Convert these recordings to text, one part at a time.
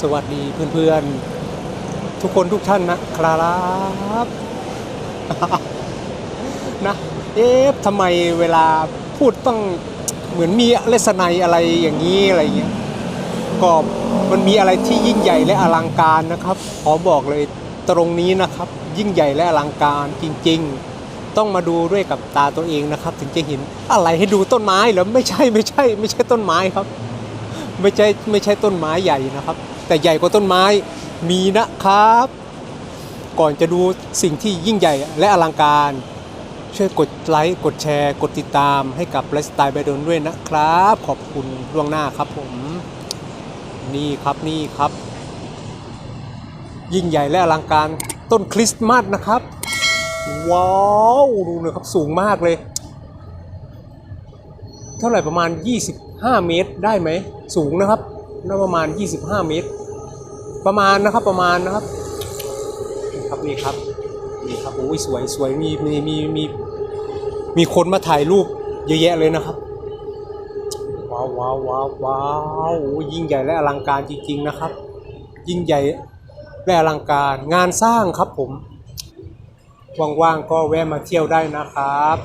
สวัสดีเพื่อนๆ ทุกคนทุกท่านนะครับนะเอ๊ะทำไมเวลาพูดต้องเหมือนมีเลสไนอะไรอย่างนี้อะไรเงี้ยก็มันมีอะไรที่ยิ่งใหญ่และอลังการนะครับขอบอกเลยตรงนี้นะครับ ยิ่งใหญ่และอลังการจริง ๆ ต้องมาดูด้วยกับตาตัวเองนะครับ ถึงจะเห็นอะไรให้ดูต้นไม้เหรอไม่ใช่ไม่ใช่ ไม่ใช่ต้นไม้ครับ ไม่ใช่ไม่ใช่ต้นไม้ใหญ่นะครับ แต่ใหญ่กว่าต้นไม้มีนะครับ ก่อนจะดูสิ่งที่ยิ่งใหญ่และอลังการ ช่วยกดไลค์กดแชร์ กดติดตามให้กับไลฟ์สไตล์ไบโดนด้วยนะครับ ขอบคุณล่วงหน้าครับผม นี่ครับนี่ครับ ยิ่งใหญ่และอลังการต้นคริสต์มาสนะครับ ว้าว ดูนะครับสูงมากเลย เท่าไหร่ประมาณ 25 เมตรได้ไหมสูงนะครับน่าประมาณ 25 เมตร ประมาณนะครับประมาณนะครับนี่ครับนี่ครับนี่ครับโอ้ยสวยสวยมีมีมีมีมีคนมาถ่ายรูปเยอะแยะเลยนะครับว้าวว้าวว้าวว้าวโอ้ยยิ่งใหญ่และอลังการจริง ๆนะครับ ยิ่งใหญ่และอลังการงานสร้างครับผมว่างๆก็แวะมาเที่ยวได้นะครับ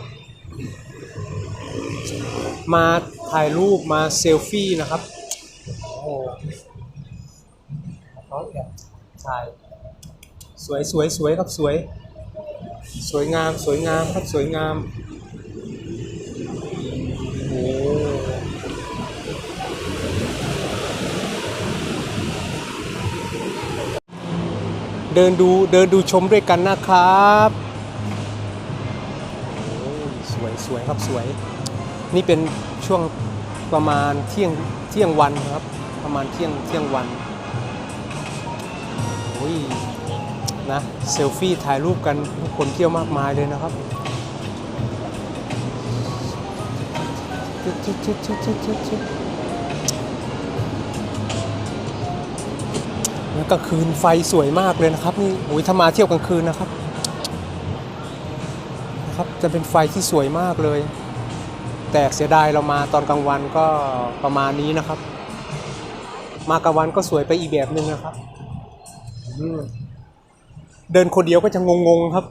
มาถ่ายรูปมาเซลฟี่นะครับโอ้เขาแอบถ่ายสวยสวยสวยครับสวย สวยงามสวยงามครับสวยงามโอ้เดินดูเดินดูชมด้วยกันนะครับโอ้สวยสวยครับสวย นี่เป็นช่วงประมาณเที่ยงเที่ยงวันครับ ประมาณเที่ยงเที่ยงวันโอ้ยนะเซลฟี่ถ่ายรูปกันคนเที่ยวมากมายเลยนะครับชึดชึดชึดชึดชึดชึดชึดแล้วกลางคืนไฟสวยมากเลยนะครับนี่โอ้ยถ้ามาเที่ยวกลางคืนนะครับนะครับ จะเป็นไฟที่สวยมากเลย แต่เสียดายเรามาตอนกลางวันก็ประมาณนี้นะครับ มากลางวันก็สวยไปอีกแบบหนึ่งนะครับ เดินคนเดียวก็จะงงๆครับ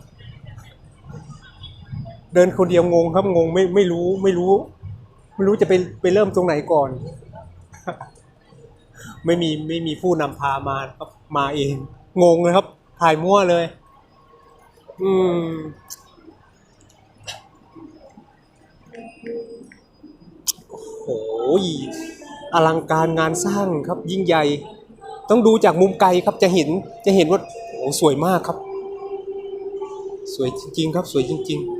เดินคนเดียวงงครับงงไม่ไม่รู้ไม่รู้ ไม่รู้จะไปไปเริ่มตรงไหนก่อน ไม่มีไม่มีผู้นำพามาครับมาเอง งงเลยครับ ถ่ายมั่วเลย อืม โอ้ย อลังการงานสร้างครับยิ่งใหญ่ ต้องดูจากมุมไกลครับจะเห็นจะเห็นว่าโอ้สวยมากครับ สวยจริง ๆ ครับสวยจริง ๆ